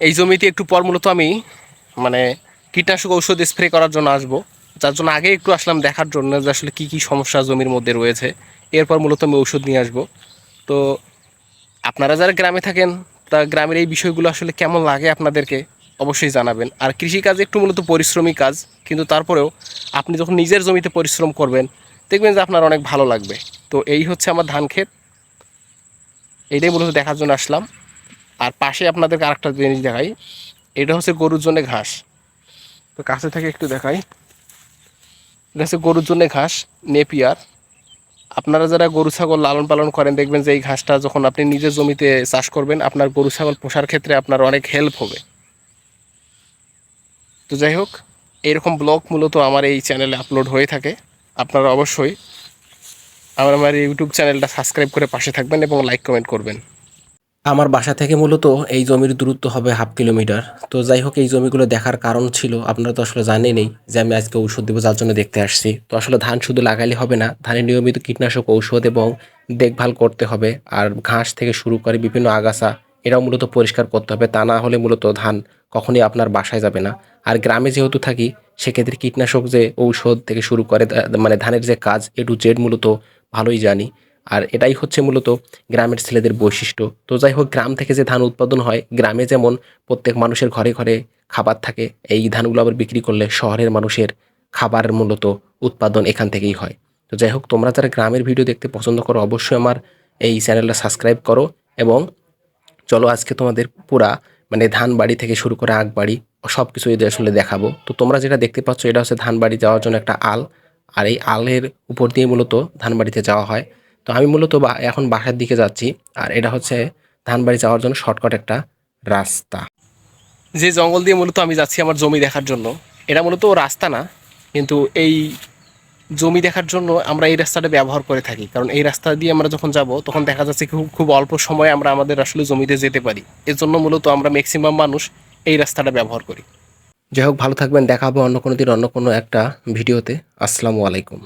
এই জমিতে একটু পর মূলত আমি মানে কীটনাশক ঔষধ স্প্রে করার জন্য আসব। যার জন্য আগে একটু আসলাম দেখার জন্য যে আসলে কী কী সমস্যা জমির মধ্যে রয়েছে। এরপর মূলত আমি ঔষধ নিয়ে আসব। তো, আপনারা যারা গ্রামে থাকেন, তা গ্রামের এই বিষয়গুলো আসলে কেমন লাগে আপনাদেরকে অবশ্যই জানাবেন। আর কৃষিকাজ একটু মূলত পরিশ্রমী কাজ, কিন্তু তারপরেও আপনি যখন নিজের জমিতে পরিশ্রম করবেন, দেখবেন যে আপনার অনেক ভালো লাগবে। তো এই হচ্ছে আমার ধান ক্ষেত। এইটাই মূলত দেখার জন্য আসলাম। আর পাশে আপনাদেরকে আরেকটা জিনিস দেখাই। এটা হচ্ছে গরুর জন্য ঘাস। তো কাছে থেকে একটু দেখাই। এটা হচ্ছে গরুর জন্য ঘাস, নেপিয়ার। আপনারা যারা গরু, ছাগল লালন পালন করেন, দেখবেন যে এই ঘাসটা যখন আপনি নিজের জমিতে চাষ করবেন, আপনার গরু, ছাগল পোষার ক্ষেত্রে আপনার অনেক হেল্প হবে। তো যাই হোক, এরকম ব্লগ মূলত আমার এই চ্যানেলে আপলোড হয়ে থাকে। আপনারা অবশ্যই আমার আমার ইউটিউব চ্যানেলটা সাবস্ক্রাইব করে পাশে থাকবেন এবং লাইক কমেন্ট করবেন। আমার বাসা থেকে মূলত এই জমির দূরত্ব হবে হাফ কিলোমিটার। তো যাই হোক এই জমিগুলো দেখার কারণ ছিল, আপনারা তো আসলে জানেনই যে আমি আজকে ঔষধ দেবো যার জন্য দেখতে আসছি। তো আসলে ধান শুধু লাগাইলে হবে না ধানের নিয়মিত কীটনাশক ঔষধ এবং দেখভাল করতে হবে। আর ঘাস থেকে শুরু করে বিভিন্ন আগাছা এটাও মূলত পরিষ্কার করতে হবে, তা না হলে মূলত ধান কখনই আপনার বাসায় যাবে না। আর গ্রামে যেহেতু থাকি, সেক্ষেত্রে কীটনাশক যে ঔষধ থেকে শুরু করে মানে ধানের যে কাজ, এ টু জেড মূলত ভালোই জানি। আর এটাই হচ্ছে মূলত গ্রামের ছেলেদের বৈশিষ্ট্য। তো যাই হোক, গ্রাম থেকে যে ধান উৎপাদন হয়, গ্রামে যেমন প্রত্যেক মানুষের ঘরে ঘরে খাবার থাকে, এই ধানগুলো আবার বিক্রি করলে শহরের মানুষের খাবারের মূলত উৎপাদন এখান থেকেই হয়। তো যাই হোক, তোমরা যারা গ্রামের ভিডিও দেখতে পছন্দ করো, অবশ্যই আমার এই চ্যানেলটা সাবস্ক্রাইব করো এবং চলো আজকে তোমাদের পুরা মানে ধান বাড়ি থেকে শুরু করে আগ বাড়ি সব কিছু এদের আসলে দেখাবো। তো তোমরা যেটা দেখতে পাচ্ছ, এটা হচ্ছে ধান বাড়ি যাওয়ার জন্য একটা আল। আর এই আলের উপর দিয়ে মূলত ধান বাড়িতে যাওয়া হয়। তো আমি মূলত বা- এখন বাসার দিকে যাচ্ছি, আর এটা হচ্ছে ধানবাড়ি যাওয়ার জন্য শর্টকাট একটা রাস্তা। যে জঙ্গল দিয়ে মূলত আমি যাচ্ছি আমার জমি দেখার জন্য, এটা মূলত রাস্তা না, কিন্তু এই জমি দেখার জন্য আমরা এই রাস্তাটা ব্যবহার করে থাকি। কারণ এই রাস্তা দিয়ে আমরা যখন যাব, তখন দেখা যাচ্ছে খুব খুব অল্প সময়ে আমরা আমাদের আসলে জমিতে যেতে পারি। এর জন্য মূলত আমরা ম্যাক্সিমাম মানুষ এই রাস্তাটা ব্যবহার করি। যাই হোক, ভালো থাকবেন, দেখা হবে অন্য কোনো দিন অন্য কোনো একটা ভিডিওতে। আসসালামু আলাইকুম।